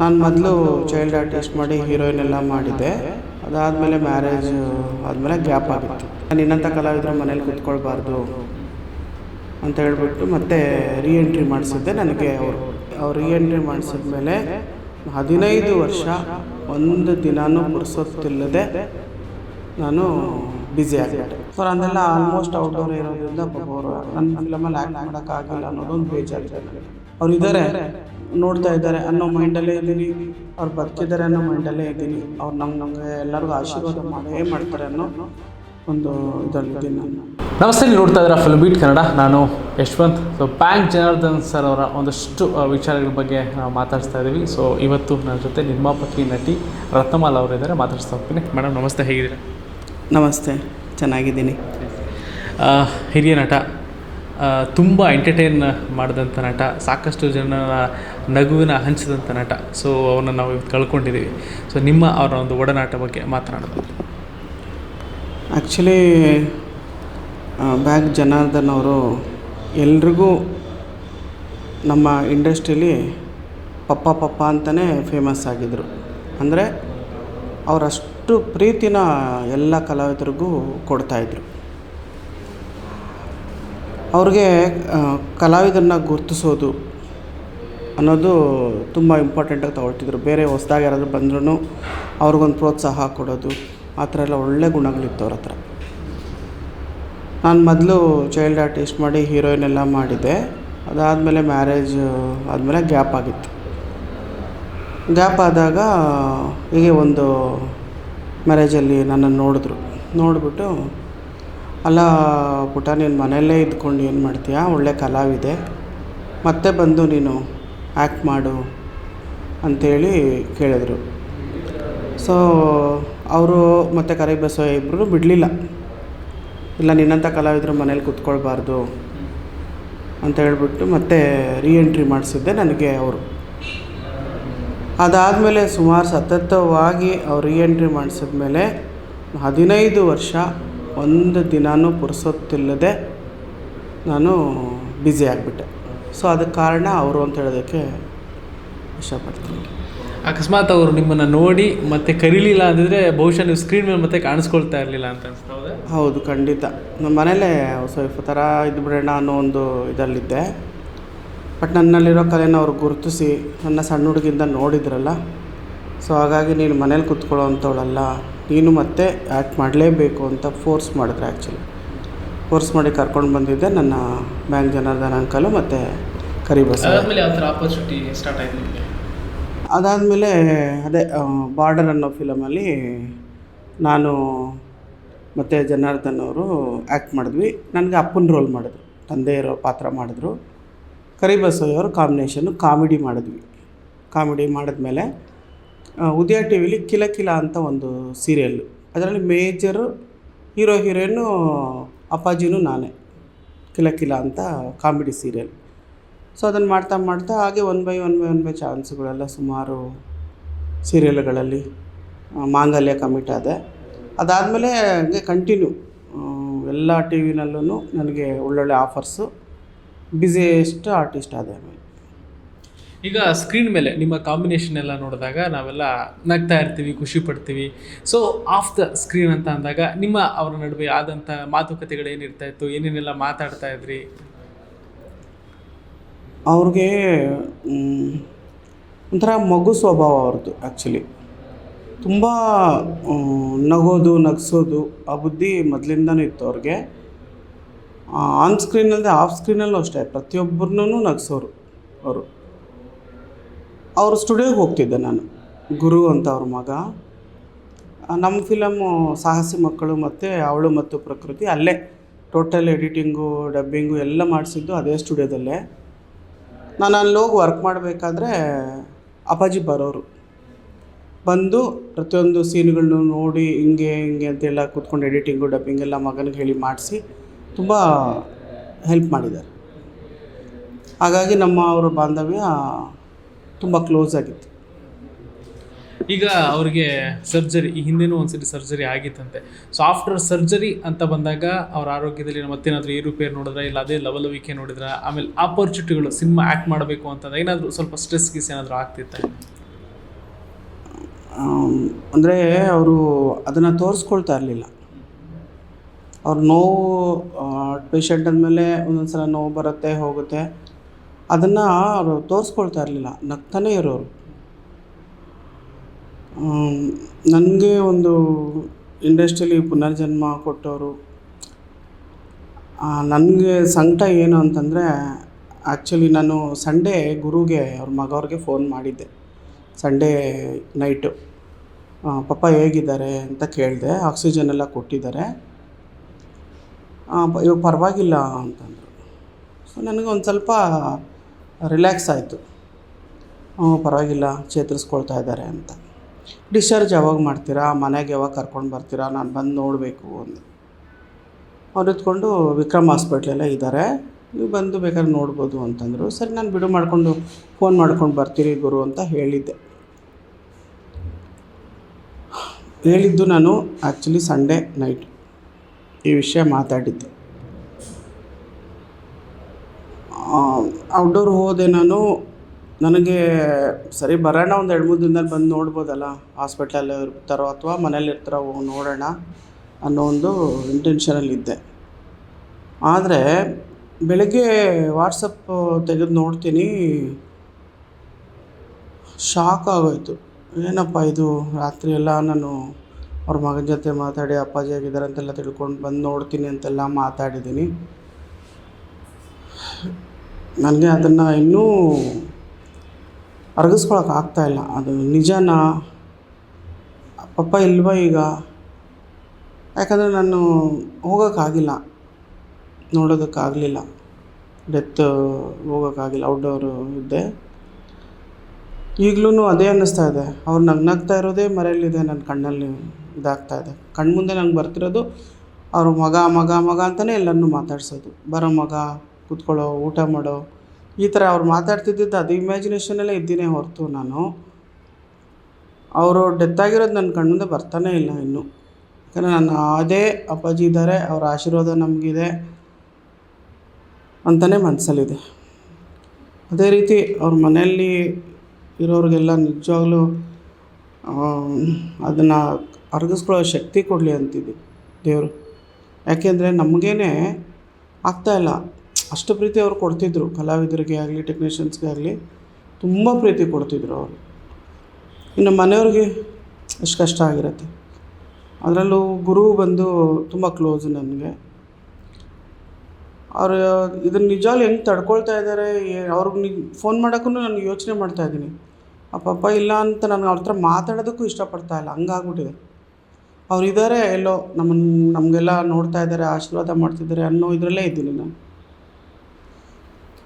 ನಾನು ಮೊದಲು child artist ಮಾಡಿ ಹೀರೋಯಿನ್ ಎಲ್ಲ ಮಾಡಿದ್ದೆ. ಅದಾದಮೇಲೆ ಮ್ಯಾರೇಜ್ ಆದಮೇಲೆ ಗ್ಯಾಪ್ ಆಗಿತ್ತು. ನಾನು ಇನ್ನಂಥ ಕಲಾವಿದ್ರೆ ಮನೇಲಿ ಕೂತ್ಕೊಳ್ಬಾರ್ದು ಅಂತ ಹೇಳ್ಬಿಟ್ಟು ಮತ್ತೆ ರೀಎಂಟ್ರಿ ಮಾಡಿಸಿದ್ದೆ ನನಗೆ ಅವರು. ಅವ್ರು ರೀ ಎಂಟ್ರಿ ಮಾಡಿಸಿದ್ಮೇಲೆ ಹದಿನೈದು ವರ್ಷ ಒಂದು ದಿನಾನೂ ಪುರ್ಸೊತ್ತಿಲ್ಲದೆ ನಾನು ಬ್ಯುಸಿ ಆಗಿಬಿಟ್ಟೆ ಸೊ ನಂದೆಲ್ಲ ಆಲ್ಮೋಸ್ಟ್ ಔಟ್ಡೋರ್ ಇರೋದ್ರಿಂದ ಅವರು ನನ್ನ ಫಿಲಮಲ್ಲಿ ಆ್ಯಕ್ಟ್ ಮಾಡೋಕ್ಕಾಗಿಲ್ಲ ಅನ್ನೋದೊಂದು ಬೇಜಾರಿದೆ ಅವ್ರು ಇದ್ದಾರೆ ನೋಡ್ತಾ ಇದ್ದಾರೆ ಅನ್ನೋ ಮೈಂಡಲ್ಲೇ ಇದ್ದೀನಿ. ಅವ್ರು ಬದುಕಿದ್ದಾರೆ ಅನ್ನೋ ಮೈಂಡಲ್ಲೇ ಇದ್ದೀನಿ. ಅವ್ರು ನಮ್ಗೆ ನಮಗೆ ಎಲ್ಲರಿಗೂ ಆಶೀರ್ವಾದ ಮಾಡೇ ಮಾಡ್ತಾರೆ ಅನ್ನೋ ಒಂದು ಇದರಲ್ಲಿದ್ದೀನಿ ನಾನು. ನಮಸ್ತೆ ನೀವು ನೋಡ್ತಾ ಇದ್ದೀರಾ ಫಿಲ್ಮ್ ಬೀಟ್ ಕನ್ನಡ ನಾನು Yashwant. So bank Janardhan sir ಅವರ ಒಂದಷ್ಟು ವಿಚಾರಗಳ ಬಗ್ಗೆ ನಾವು ಮಾತಾಡ್ತಾ ಇದ್ದೀವಿ. ಸೊ ಇವತ್ತು ನನ್ನ ಜೊತೆ ನಿರ್ಮಾಪಕಿ ನಟಿ ರತ್ನಮಾಲ್ ಅವರಿದ್ದಾರೆ ಮಾತಾಡ್ತಾ ಹೋಗ್ತೀನಿ. ಮೇಡಮ್ ನಮಸ್ತೆ. ಹೇಗಿದ್ದೀರಾ? ನಮಸ್ತೆ. ಚೆನ್ನಾಗಿದ್ದೀನಿ. ಹಿರಿಯ ನಟ ತುಂಬ ಎಂಟರ್ಟೈನ್ ಮಾಡಿದಂಥ ನಟ, ಸಾಕಷ್ಟು ಜನರ ನಗುವಿನ ಹಂಚಿದಂಥ ನಟ. ಸೊ ಅವನ್ನ ನಾವು ಇವತ್ತು ಕಳ್ಕೊಂಡಿದ್ದೀವಿ ಸೊ ನಿಮ್ಮ ಅವರ ಒಂದು ಒಡನಾಟ ಬಗ್ಗೆ ಮಾತನಾಡೋದು ಆ್ಯಕ್ಚುಲಿ ಬ್ಯಾಗ್ ಜನಾರ್ದನ್ ಅವರು ಎಲ್ರಿಗೂ ನಮ್ಮ ಇಂಡಸ್ಟ್ರೀಲಿ ಪಪ್ಪ ಪಪ್ಪ ಅಂತಲೇ ಫೇಮಸ್ ಆಗಿದ್ದರು ಅಂದರೆ ಅವರಷ್ಟು ಪ್ರೀತಿನ ಎಲ್ಲ ಕಲಾವಿದರಿಗೂ ಕೊಡ್ತಾಯಿದ್ರು ಅವ್ರಿಗೆ ಕಲಾವಿದರನ್ನ ಗುರುತಿಸೋದು ಅನ್ನೋದು ತುಂಬ ಇಂಪಾರ್ಟೆಂಟಾಗಿ ತಗೊಳ್ತಿದ್ರು. ಬೇರೆ ಹೊಸ್ದಾಗಿ ಯಾರಾದರೂ ಬಂದ್ರೂ ಅವ್ರಿಗೊಂದು ಪ್ರೋತ್ಸಾಹ ಕೊಡೋದು, ಆ ಥರ ಎಲ್ಲ ಒಳ್ಳೆ ಗುಣಗಳಿತ್ತು ಅವ್ರ ಹತ್ರ. ನಾನು ಮೊದಲು ಚೈಲ್ಡ್ ಆರ್ಟಿಸ್ಟ್ ಮಾಡಿ ಹೀರೋಯಿನ್ ಎಲ್ಲ ಮಾಡಿದ್ದೆ ಅದಾದಮೇಲೆ ಮ್ಯಾರೇಜ್ ಆದಮೇಲೆ ಗ್ಯಾಪ್ ಆಗಿತ್ತು. ಗ್ಯಾಪ್ ಆದಾಗ ಹೀಗೆ ಒಂದು ಮ್ಯಾರೇಜಲ್ಲಿ ನನ್ನನ್ನು ನೋಡಿದ್ರು. ನೋಡಿಬಿಟ್ಟು ಅಲ್ಲ ಪುಟ, ನೀನು ಮನೆಯಲ್ಲೇ ಇದ್ಕೊಂಡು ಏನು ಮಾಡ್ತೀಯಾ? ಒಳ್ಳೆ ಕಲಾವಿದೆ. ಮತ್ತೆ ಬಂದು ನೀನು ಆ್ಯಕ್ಟ್ ಮಾಡು ಅಂಥೇಳಿ ಕೇಳಿದ್ರು. ಸೊ ಅವರು ಮತ್ತು ಕರಿ ಬಸವ ಇಬ್ಬರು ಬಿಡಲಿಲ್ಲ. ಇಲ್ಲ, ನಿನ್ನಂಥ ಕಲಾವಿದರು ಮನೇಲಿ ಕೂತ್ಕೊಳ್ಬಾರ್ದು ಅಂತ ಹೇಳ್ಬಿಟ್ಟು ಮತ್ತೆ ರೀಎಂಟ್ರಿ ಮಾಡಿಸಿದ್ದೆ ನನಗೆ ಅವರು. ಅದಾದಮೇಲೆ ಸುಮಾರು ಸತತವಾಗಿ ಅವ್ರು ರೀಎಂಟ್ರಿ ಮಾಡಿಸಿದ್ಮೇಲೆ ಹದಿನೈದು ವರ್ಷ ಒಂದು ದಿನಾನೂ ಪುರ್ಸೊತ್ತಿಲ್ಲದೆ ನಾನು ಬ್ಯುಸಿ ಆಗಿಬಿಟ್ಟೆ. ಸೊ ಅದಕ್ಕೆ ಕಾರಣ ಅವರು ಅಂತ ಹೇಳೋದಕ್ಕೆ ಇಷ್ಟಪಡ್ತೀನಿ. ಅಕಸ್ಮಾತ್ ಅವರು ನಿಮ್ಮನ್ನು ನೋಡಿ ಮತ್ತೆ ಕರೀಲಿಲ್ಲ ಅಂದಿದ್ರೆ ಬಹುಶಃ ನೀವು ಸ್ಕ್ರೀನ್ ಮೇಲೆ ಮತ್ತೆ ಕಾಣಿಸ್ಕೊಳ್ತಾ ಇರಲಿಲ್ಲ ಅಂತ ಅನ್ಸ್ತಾ ಹೌದಾ? ಹೌದು ಖಂಡಿತ. ನಮ್ಮ ಮನೇಲೇ ಸ್ವಲ್ಪ ಥರ ಇದ್ಬಿಡೋಣ ಅನ್ನೋ ಒಂದು ಇದರಲ್ಲಿದ್ದೆ. ಬಟ್ ನನ್ನಲ್ಲಿರೋ ಕಲೆನ ಅವ್ರು ಗುರುತಿಸಿ ನನ್ನ ಸಣ್ಣ ಹುಡುಗಿಂದ ನೋಡಿದ್ರಲ್ಲ. ಸೊ ಹಾಗಾಗಿ ನೀನು ಮನೇಲಿ ಕುತ್ಕೊಳ್ಳೋ ಅಂಥವಳಲ್ಲ ನೀನು ಮತ್ತೆ ಆ್ಯಕ್ಟ್ ಮಾಡಲೇಬೇಕು ಅಂತ ಫೋರ್ಸ್ ಮಾಡಿದ್ರು ಆ್ಯಕ್ಚುಲಿ ಫೋರ್ಸ್ ಮಾಡಿ ಕರ್ಕೊಂಡು ಬಂದಿದ್ದೆ ನನ್ನ ಬ್ಯಾಂಕ್ ಜನಾರ್ದನ್ ಅಂಕಲು ಮತ್ತು ಕರಿಬಸ್ ಆಪರ್ಚುನಿಟಿ ಸ್ಟಾರ್ಟ್ ಆಯ್ತು ಅದಾದಮೇಲೆ ಅದೇ ಬಾರ್ಡರ್ ಅನ್ನೋ ಫಿಲಮಲ್ಲಿ ನಾನು ಮತ್ತು ಜನಾರ್ದನ್ ಅವರು ಆ್ಯಕ್ಟ್ ಮಾಡಿದ್ವಿ. ನನಗೆ ಅಪ್ಪನ ರೋಲ್ ಮಾಡಿದ್ರು. ತಂದೆ ಇರೋ ಪಾತ್ರ ಮಾಡಿದ್ರು. ಕರಿಬಸಯ್ಯವರು ಕಾಂಬಿನೇಷನ್ನು ಕಾಮಿಡಿ ಮಾಡಿದ್ವಿ. ಕಾಮಿಡಿ ಮಾಡಿದ್ಮೇಲೆ ಉದಯ ಟಿ ವಿಲಿ ಕಿಲ ಕಿಲ ಅಂತ ಒಂದು ಸೀರಿಯಲ್ಲು ಅದರಲ್ಲಿ ಮೇಜರು ಹೀರೋ ಹೀರೋಯಿನ್ನು ಅಪ್ಪಾಜಿನೂ ನಾನೇ. ಕಿಲ ಕಿಲ ಅಂತ ಕಾಮಿಡಿ ಸೀರಿಯಲ್ ಸೊ ಅದನ್ನು ಮಾಡ್ತಾ ಮಾಡ್ತಾ ಹಾಗೆ one by one by one by ಚಾನ್ಸ್ಗಳೆಲ್ಲ ಸುಮಾರು ಸೀರಿಯಲ್ಗಳಲ್ಲಿ ಮಾಂಗಲ್ಯ ಕಮಿಟ್ ಆದೆ. ಅದಾದಮೇಲೆ ಹಂಗೆ ಕಂಟಿನ್ಯೂ ಎಲ್ಲ ಟಿ ವಿನಲ್ಲೂ ನನಗೆ ಒಳ್ಳೊಳ್ಳೆ ಆಫರ್ಸು ಬ್ಯುಸಿಯೆಸ್ಟ್ ಆರ್ಟಿಸ್ಟ್ ಆದೆ ಆಮೇಲೆ. ಈಗ ಸ್ಕ್ರೀನ್ ಮೇಲೆ ನಿಮ್ಮ ಕಾಂಬಿನೇಷನ್ ಎಲ್ಲ ನೋಡಿದಾಗ ನಾವೆಲ್ಲ ನಗ್ತಾ ಇರ್ತೀವಿ, ಖುಷಿ ಪಡ್ತೀವಿ. ಸೊ ಆಫ್ ದ ಸ್ಕ್ರೀನ್ ಅಂತ ಅಂದಾಗ ನಿಮ್ಮ ಅವರ ನಡುವೆ ಆದಂಥ ಮಾತುಕತೆಗಳು ಏನಿರ್ತಾ ಇತ್ತು? ಏನೇನೆಲ್ಲ ಮಾತಾಡ್ತಾ ಇದ್ರಿ? ಅವ್ರಿಗೆ ಒಂಥರ ಮಗು ಸ್ವಭಾವ ಅವ್ರದ್ದು ಆ್ಯಕ್ಚುಲಿ ತುಂಬ ನಗೋದು, ನಗಿಸೋದು ಆ ಬುದ್ಧಿ ಮೊದಲಿಂದನೂ ಇತ್ತು ಅವ್ರಿಗೆ. ಆನ್ ಸ್ಕ್ರೀನಲ್ಲದೆ ಆಫ್ ಸ್ಕ್ರೀನಲ್ಲೂ ಅಷ್ಟೇ, ಪ್ರತಿಯೊಬ್ಬರನ್ನೂ ನಗಿಸೋರು ಅವರು. ಅವ್ರ ಸ್ಟುಡಿಯೋಗೆ ಹೋಗ್ತಿದ್ದೆ ನಾನು. ಗುರು ಅಂತ ಅವ್ರ ಮಗ. ನಮ್ಮ ಫಿಲಮ್ಮು ಸಾಹಸಿ ಮಕ್ಕಳು ಮತ್ತು ಅವಳು ಮತ್ತು ಪ್ರಕೃತಿ ಅಲ್ಲೇ ಟೋಟಲ್ ಎಡಿಟಿಂಗು ಡಬ್ಬಿಂಗು ಎಲ್ಲ ಮಾಡಿಸಿದ್ದು ಅದೇ ಸ್ಟುಡಿಯೋದಲ್ಲೇ. ನಾನು ಅಲ್ಲಿ ಹೋಗಿ ವರ್ಕ್ ಮಾಡಬೇಕಾದ್ರೆ ಅಪ್ಪಾಜಿ ಬರೋರು. ಬಂದು ಪ್ರತಿಯೊಂದು ಸೀನ್ಗಳನ್ನೂ ನೋಡಿ ಹಿಂಗೆ ಹಿಂಗೆ ಅಂತೆಲ್ಲ ಕೂತ್ಕೊಂಡು ಎಡಿಟಿಂಗು ಡಬ್ಬಿಂಗ್ ಎಲ್ಲ ಮಗನಿಗೆ ಹೇಳಿ ಮಾಡಿಸಿ ತುಂಬ ಹೆಲ್ಪ್ ಮಾಡಿದ್ದಾರೆ. ಹಾಗಾಗಿ ನಮ್ಮ ಅವರ ಬಾಂಧವ್ಯ ತುಂಬ ಕ್ಲೋಸ್ ಆಗಿತ್ತು. ಈಗ ಅವರಿಗೆ ಸರ್ಜರಿ ಈ ಹಿಂದೆನೂ ಒಂದ್ಸರಿ ಸರ್ಜರಿ ಆಗಿತ್ತಂತೆ. ಸೊ ಆಫ್ಟರ್ ಸರ್ಜರಿ ಅಂತ ಬಂದಾಗ ಅವ್ರ ಆರೋಗ್ಯದಲ್ಲಿ ಮತ್ತೇನಾದರೂ ಏರುಪೇರು ನೋಡಿದ್ರೆ ಇಲ್ಲ ಅದೇ ಲವಲವಿಕೆ ನೋಡಿದ್ರೆ ಆಮೇಲೆ ಆಪರ್ಚುನಿಟಿಗಳು ಸಿನಿಮಾ ಆ್ಯಕ್ಟ್ ಮಾಡಬೇಕು ಅಂತಂದ್ರೆ ಏನಾದರೂ ಸ್ವಲ್ಪ ಸ್ಟ್ರೆಸ್ ಗೀಸ್ ಏನಾದರೂ ಆಗ್ತಿತ್ತ? ಅಂದರೆ ಅವರು ಅದನ್ನು ತೋರಿಸ್ಕೊಳ್ತಾ ಇರಲಿಲ್ಲ. ಅವ್ರ ನೋವು ಪೇಷಂಟ್ ಅಂದಮೇಲೆ ಒಂದೊಂದು ಸಲ ನೋವು ಬರುತ್ತೆ ಹೋಗುತ್ತೆ. ಅದನ್ನು ಅವರು ತೋರಿಸ್ಕೊಳ್ತಾ ಇರಲಿಲ್ಲ, ನಗ್ತಾನೇ ಇರೋರು. ನನಗೆ ಒಂದು ಇಂಡಸ್ಟ್ರಿಯಲ್ಲಿ ಪುನರ್ಜನ್ಮ ಕೊಟ್ಟವರು. ನನಗೆ ಸಂಕಟ ಏನು ಅಂತಂದರೆ ಆ್ಯಕ್ಚುಲಿ ನಾನು ಸಂಡೇ ಗುರುಗೆ, ಅವ್ರ ಮಗವ್ರಿಗೆ ಫೋನ್ ಮಾಡಿದ್ದೆ. ಸಂಡೇ ನೈಟು ಪಪ್ಪ ಹೇಗಿದ್ದಾರೆ? ಅಂತ ಕೇಳಿದೆ ಆಕ್ಸಿಜನ್ ಎಲ್ಲ ಕೊಟ್ಟಿದ್ದಾರೆ. ಇವಾಗ ಪರವಾಗಿಲ್ಲ ಅಂತಂದರು. ಸೊ ನನಗೆ ಒಂದು ಸ್ವಲ್ಪ ರಿಲ್ಯಾಕ್ಸ್ ಆಯಿತು. ಪರವಾಗಿಲ್ಲ, ಚೇತರಿಸ್ಕೊಳ್ತಾ ಇದ್ದಾರೆ ಅಂತ. ಡಿಸ್ಚಾರ್ಜ್ ಯಾವಾಗ ಮಾಡ್ತೀರಾ? ಮನೆಗೆ ಯಾವಾಗ ಕರ್ಕೊಂಡು ಬರ್ತೀರಾ? ನಾನು ಬಂದು ನೋಡಬೇಕು ಅಂತ. ಅವ್ರು ಇದ್ಕೊಂಡು ವಿಕ್ರಮ್ ಹಾಸ್ಪಿಟ್ಲೆಲ್ಲ ಇದ್ದಾರೆ. ನೀವು ಬಂದು ಬೇಕಾದ್ರೆ ನೋಡ್ಬೋದು ಅಂತಂದರು. ಸರಿ, ನಾನು ಬಿಡು ಮಾಡಿಕೊಂಡು, ಫೋನ್ ಮಾಡ್ಕೊಂಡು ಬರ್ತೀರಿ ಗುರು ಅಂತ ಹೇಳಿದ್ದೆ. ಹೇಳಿದ್ದು ನಾನು ಆ್ಯಕ್ಚುಲಿ ಸಂಡೇ ನೈಟ್ ಈ ವಿಷಯ ಮಾತಾಡಿದ್ದೆ. ಔಟ್ಡೋರ್ ಹೋದೆ ನಾನು, ನನಗೆ ಸರಿ ಬರೋಣ ಒಂದು ಎರಡು ಮೂರು ದಿನದಲ್ಲಿ ಬಂದು ನೋಡ್ಬೋದಲ್ಲ ಹಾಸ್ಪಿಟ್ಲಲ್ಲಿ ಇರ್ತಾರೋ ಅಥವಾ ಮನೇಲಿ ಇರ್ತಾರೋ ಹೋಗಿ ನೋಡೋಣ ಅನ್ನೋ ಒಂದು ಇಂಟೆನ್ಷನಲ್ಲಿದ್ದೆ ಆದರೆ ಬೆಳಗ್ಗೆ ವಾಟ್ಸಪ್ ತೆಗೆದು ನೋಡ್ತೀನಿ ಶಾಕ್ ಆಗೋಯ್ತು. ಏನಪ್ಪ ಇದು, ರಾತ್ರಿ ಎಲ್ಲ ನಾನು ಅವ್ರ ಮಗನ ಜೊತೆ ಮಾತಾಡಿ, ಅಪ್ಪಾಜಿ ಆಗಿದ್ದಾರೆ ಅಂತೆಲ್ಲ ತಿಳ್ಕೊಂಡು ಬಂದು ನೋಡ್ತೀನಿ ಅಂತೆಲ್ಲ ಮಾತಾಡಿದ್ದೀನಿ. ನನಗೆ ಅದನ್ನು ಇನ್ನೂ ಅರಗಿಸ್ಕೊಳಕ್ಕೆ ಆಗ್ತಾಯಿಲ್ಲ ಅದು ನಿಜನಾ? ಪಪ್ಪ ಇಲ್ವಾ ಈಗ? ಯಾಕಂದರೆ ನಾನು ಹೋಗೋಕ್ಕಾಗಿಲ್ಲ. ನೋಡೋದಕ್ಕಾಗಲಿಲ್ಲ ಡೆತ್ ಹೋಗೋಕ್ಕಾಗಿಲ್ಲ. ಔಟ್ಡೋರ್ ಇದ್ದೆ. ಈಗಲೂ ಅದೇ ಅನ್ನಿಸ್ತಾ ಇದೆ. ಅವ್ರು ನಗ್ನಗ್ತಾ ಇರೋದೇ ಮರೆಯಲ್ಲಿದೆ ನನ್ನ ಕಣ್ಣಲ್ಲಿ ಇದಾಗ್ತಾ ಇದೆ. ಕಣ್ಮುಂದೆ ನಂಗೆ ಬರ್ತಿರೋದು ಅವ್ರ ಮಗ ಮಗ ಮಗ ಅಂತಲೇ ಎಲ್ಲರನ್ನೂ ಮಾತಾಡ್ಸೋದು. ಬರೋ ಮಗ ಕೂತ್ಕೊಳ್ಳೋ, ಊಟ ಮಾಡೋ, ಈ ಥರ ಅವ್ರು ಮಾತಾಡ್ತಿದ್ದಿದ್ದು ಅದು ಇಮ್ಯಾಜಿನೇಷನಲ್ಲೇ ಇದ್ದೀನಿ ಹೊರತು ನಾನು. ಅವರು ಡೆತ್ ಆಗಿರೋದು ನನ್ನ ಕಣ್ಣಿಂದ ಬರ್ತಾನೇ ಇಲ್ಲ ಇನ್ನೂ. ಯಾಕಂದರೆ ನಾನು ಅದೇ ಅಪ್ಪಾಜಿ ಇದ್ದಾರೆ, ಅವರ ಆಶೀರ್ವಾದ ನಮಗಿದೆ ಅಂತಲೇ ಮನಸ್ಸಲ್ಲಿದೆ ಅದೇ ರೀತಿ ಅವ್ರ ಮನೆಯಲ್ಲಿ ಇರೋರಿಗೆಲ್ಲ ನಿಜವಾಗ್ಲೂ ಅದನ್ನು ಅರಗಿಸ್ಕೊಳ್ಳೋ ಶಕ್ತಿ ಕೊಡಲಿ ಅಂತಿದ್ದೆ ದೇವರು. ಯಾಕೆಂದರೆ ನಮಗೇನೆ ಆಗ್ತಾಯಿಲ್ಲ ಅಷ್ಟು ಪ್ರೀತಿ ಅವ್ರು ಕೊಡ್ತಿದ್ರು, ಕಲಾವಿದರಿಗೆ ಆಗಲಿ ಟೆಕ್ನಿಷಿಯನ್ಸ್ಗೆ ಆಗಲಿ, ತುಂಬ ಪ್ರೀತಿ ಕೊಡ್ತಿದ್ರು ಅವರು. ಇನ್ನು ಮನೆಯವ್ರಿಗೆ ಎಷ್ಟು ಕಷ್ಟ ಆಗಿರುತ್ತೆ. ಅದರಲ್ಲೂ ಗುರು ಬಂದು ತುಂಬ ಕ್ಲೋಸ್ ನನಗೆ. ಅವರು ಇದನ್ನು ನಿಜವಾಗ್ಲು ಹೆಂಗೆ ತಡ್ಕೊಳ್ತಾ ಇದ್ದಾರೆ ಅವ್ರಿಗೆ ಫೋನ್ ಮಾಡೋಕ್ಕೂ ನಾನು ಯೋಚನೆ ಮಾಡ್ತಾ ಇದ್ದೀನಿ. ಆ ಪಾಪ ಇಲ್ಲ ಅಂತ ನಾನು ಅವ್ರ ಹತ್ರ ಮಾತಾಡೋದಕ್ಕೂ ಇಷ್ಟಪಡ್ತಾ ಇಲ್ಲ, ಹಂಗಾಗ್ಬಿಟ್ಟಿದೆ. ಅವ್ರು ಇದ್ದಾರೆ ಎಲ್ಲೋ ನಮ್ಮನ್ನು ನಮಗೆಲ್ಲ ನೋಡ್ತಾ ಇದ್ದಾರೆ ಆಶೀರ್ವಾದ ಮಾಡ್ತಿದ್ದಾರೆ ಅನ್ನೋ ಇದರಲ್ಲೇ ಇದ್ದೀನಿ ನಾನು.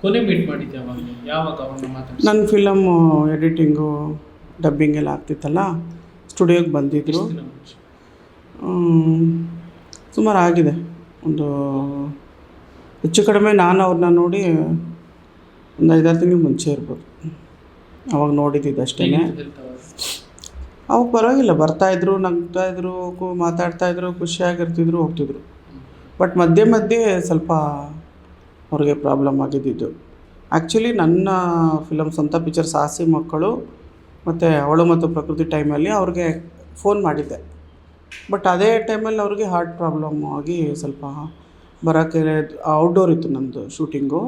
ಕೊನೆ ಮೀಟ್ ಮಾಡಿದ್ದೆ ಅವಾಗ? ಯಾವಾಗ ಅವ್ರನ್ನ ಮಾತಾಡ್ಸಿ ನನ್ನ ಫಿಲಮ್ ಎಡಿಟಿಂಗು ಡಬ್ಬಿಂಗ್ ಎಲ್ಲ ಆಗ್ತಿತ್ತಲ್ಲ ಸ್ಟುಡಿಯೋಗೆ ಬಂದಿದ್ದರು ಎಷ್ಟು ದಿನ ಮುಂಚೆ? ಸುಮಾರು ಆಗಿದೆ. ಒಂದು ಹೆಚ್ಚು ಕಡಿಮೆ ನಾನು ಅವ್ರನ್ನ ನೋಡಿ ಒಂದು ಐದಾರು ತಿಂಗಳು ಮುಂಚೆ ಇರ್ಬೋದು. ಅವಾಗ ನೋಡಿದ್ದಿದ್ದು ಅಷ್ಟೇ? ಅವಾಗ? ಪರವಾಗಿಲ್ಲ ಬರ್ತಾಯಿದ್ರು ನಗ್ತಾಯಿದ್ರು ಕು- ಮಾತಾಡ್ತಾಯಿದ್ರು ಖುಷಿಯಾಗಿರ್ತಿದ್ರು ಹೋಗ್ತಿದ್ರು. ಬಟ್ ಮಧ್ಯೆ ಮಧ್ಯೆ ಸ್ವಲ್ಪ ಅವ್ರಿಗೆ ಪ್ರಾಬ್ಲಮ್ ಆಗಿದ್ದಿದ್ದು. ಆ್ಯಕ್ಚುಲಿ ನನ್ನ ಫಿಲಮ್ ಸ್ವಂತ ಪಿಕ್ಚರ್ ಸಾಹಸಿ ಮಕ್ಕಳು ಮತ್ತು ಅವಳು ಮತ್ತು ಪ್ರಕೃತಿ ಟೈಮಲ್ಲಿ ಅವ್ರಿಗೆ ಫೋನ್ ಮಾಡಿದ್ದೆ. ಬಟ್ ಅದೇ ಟೈಮಲ್ಲಿ ಅವ್ರಿಗೆ ಹಾರ್ಟ್ ಪ್ರಾಬ್ಲಮ್ ಆಗಿ ಸ್ವಲ್ಪ ಬರೋಕ್ಕೆ ಔಟ್ಡೋರ್ ಇತ್ತು ನಮ್ಮದು ಶೂಟಿಂಗು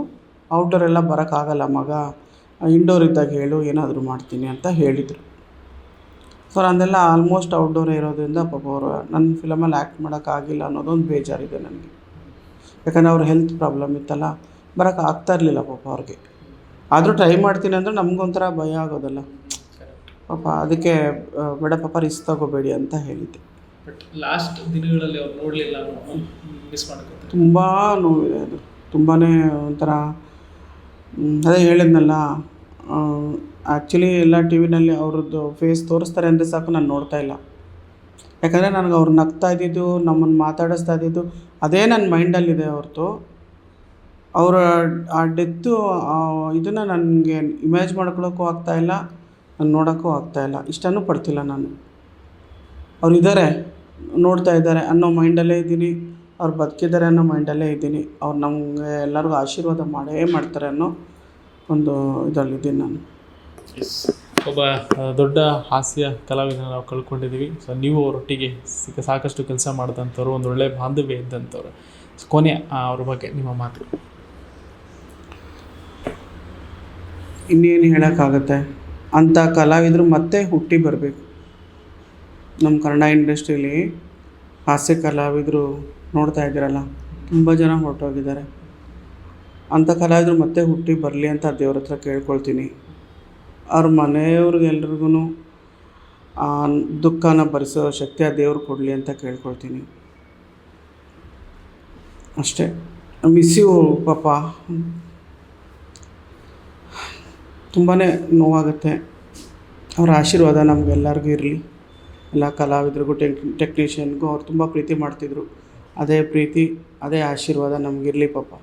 ಔಟ್ಡೋರ್ ಎಲ್ಲ ಬರೋಕ್ಕಾಗಲ್ಲ ಮಗ. ಇಂಡೋರ್ ಇದ್ದಾಗ ಹೇಳು, ಏನಾದರೂ ಮಾಡ್ತೀನಿ ಅಂತ ಹೇಳಿದರು. ಸೊ ನಂದೆಲ್ಲ ಆಲ್ಮೋಸ್ಟ್ ಔಟ್ಡೋರೇ ಇರೋದ್ರಿಂದ ಪಾಪ ಅವರು, ನನ್ನ ಫಿಲಮಲ್ಲಿ ಆ್ಯಕ್ಟ್ ಮಾಡೋಕ್ಕಾಗಿಲ್ಲ ಅನ್ನೋದೊಂದು ಬೇಜಾರಿದೆ ನನಗೆ. ಯಾಕಂದರೆ ಅವ್ರ ಹೆಲ್ತ್ ಪ್ರಾಬ್ಲಮ್ ಇತ್ತಲ್ಲ ಬರೋಕ್ಕೆ ಆಗ್ತಾ ಇರಲಿಲ್ಲ ಪಾಪ ಅವ್ರಿಗೆ. ಆದರೂ ಟ್ರೈ ಮಾಡ್ತೀನಿ ಅಂದರೆ ನಮಗೊಂಥರ ಭಯ ಆಗೋದಲ್ಲ. ಪಾಪ ಅದಕ್ಕೆ ಬೇಡ ಪಾಪ ರಿಸ್ಕ್ ತಗೋಬೇಡಿ ಅಂತ ಹೇಳಿದ್ದೆ. ಬಟ್ ಲಾಸ್ಟ್ ದಿನಗಳಲ್ಲಿ ಅವ್ರು ನೋಡಲಿಲ್ಲ ಮಿಸ್ ಮಾಡ್ಕೊತಾರೆ. ತುಂಬ ನೋವಿದೆ ಅದು. ತುಂಬಾ ಒಂಥರ ಅದೇ ಹೇಳಿದ್ನಲ್ಲ ಆ್ಯಕ್ಚುಲಿ ಎಲ್ಲ ಟಿ ವಿನಲ್ಲಿ ಅವ್ರದ್ದು ಫೇಸ್ ತೋರಿಸ್ತಾರೆ ಅಂದರೆ ಸಾಕು ನಾನು ನೋಡ್ತಾ ಇಲ್ಲ. ಯಾಕಂದರೆ ನನಗೆ ಅವ್ರು ನಗ್ತಾ ಇದ್ದಿದ್ದು ನಮ್ಮನ್ನು ಮಾತಾಡಿಸ್ತಾ ಇದ್ದಿದ್ದು ಅದೇ ನನ್ನ ಮೈಂಡಲ್ಲಿದೆ ಹೊರತು. ಅವರ ಆ ಡೆತ್ತು ಇದನ್ನು ನನಗೆ ಇಮ್ಯಾಜ್ ಮಾಡ್ಕೊಳ್ಳೋಕ್ಕೂ ಆಗ್ತಾಯಿಲ್ಲ ನಾನು ನೋಡೋಕ್ಕೂ ಆಗ್ತಾಯಿಲ್ಲ ಇಷ್ಟನೂ ಪಡ್ತಿಲ್ಲ ನಾನು. ಅವ್ರು ಇದ್ದಾರೆ ನೋಡ್ತಾ ಇದ್ದಾರೆ ಅನ್ನೋ ಮೈಂಡಲ್ಲೇ ಇದ್ದೀನಿ. ಅವ್ರು ಬದುಕಿದ್ದಾರೆ ಅನ್ನೋ ಮೈಂಡಲ್ಲೇ ಇದ್ದೀನಿ. ಅವ್ರು ನಮಗೆ ಎಲ್ಲರಿಗೂ ಆಶೀರ್ವಾದ ಮಾಡೇ ಮಾಡ್ತಾರೆ ಅನ್ನೋ ಒಂದು ಇದರಲ್ಲಿದ್ದೀನಿ ನಾನು. ಒಬ್ಬ ದೊಡ್ಡ ಹಾಸ್ಯ ಕಲಾವಿದನ ನಾವು ಕಳ್ಕೊಂಡಿದ್ದೀವಿ. ಸೊ ನೀವು ಅವರೊಟ್ಟಿಗೆ ಸಿಕ್ಕ ಸಾಕಷ್ಟು ಕೆಲಸ ಮಾಡಿದಂಥವ್ರು, ಒಂದು ಒಳ್ಳೆಯ ಬಾಂಧವ್ಯ ಇದ್ದಂಥವ್ರು. ಕೊನೆ ಅವ್ರ ಬಗ್ಗೆ ನಿಮ್ಮ ಮಾತು. ಇನ್ನೇನು ಹೇಳೋಕ್ಕಾಗತ್ತೆ? ಅಂಥ ಕಲಾವಿದರು ಮತ್ತೆ ಹುಟ್ಟಿ ಬರಬೇಕು. ನಮ್ಮ ಕನ್ನಡ ಇಂಡಸ್ಟ್ರೀಲಿ ಹಾಸ್ಯ ಕಲಾವಿದರು ನೋಡ್ತಾ ಇದ್ದೀರಲ್ಲ, ತುಂಬ ಜನ ಹೊರಟೋಗಿದ್ದಾರೆ. ಅಂಥ ಕಲಾವಿದರು ಮತ್ತೆ ಹುಟ್ಟಿ ಬರಲಿ ಅಂತ ದೇವ್ರ ಹತ್ರ ಕೇಳ್ಕೊಳ್ತೀನಿ. ಅವ್ರ ಮನೆಯವ್ರಿಗೆಲ್ರಿಗೂ ಆ, ದುಃಖನ ಭರಿಸೋ ಶಕ್ತಿ ಆ ದೇವ್ರು ಕೊಡಲಿ ಅಂತ ಕೇಳ್ಕೊಳ್ತೀನಿ. ಅಷ್ಟೇ. ಮಿಸ್ ಯು ಪಾಪ. ತುಂಬಾ ನೋವಾಗುತ್ತೆ. ಅವರ ಆಶೀರ್ವಾದ ನಮಗೆಲ್ಲರಿಗೂ ಇರಲಿ. ಎಲ್ಲ ಕಲಾವಿದರಿಗೂ, ಟೆಕ್, ಟೆಕ್ನಿಷಿಯನ್ಗೂ ಅವ್ರು ತುಂಬ ಪ್ರೀತಿ ಮಾಡ್ತಿದ್ರು. ಅದೇ ಪ್ರೀತಿ, ಅದೇ ಆಶೀರ್ವಾದ ನಮಗಿರಲಿ ಪಾಪ.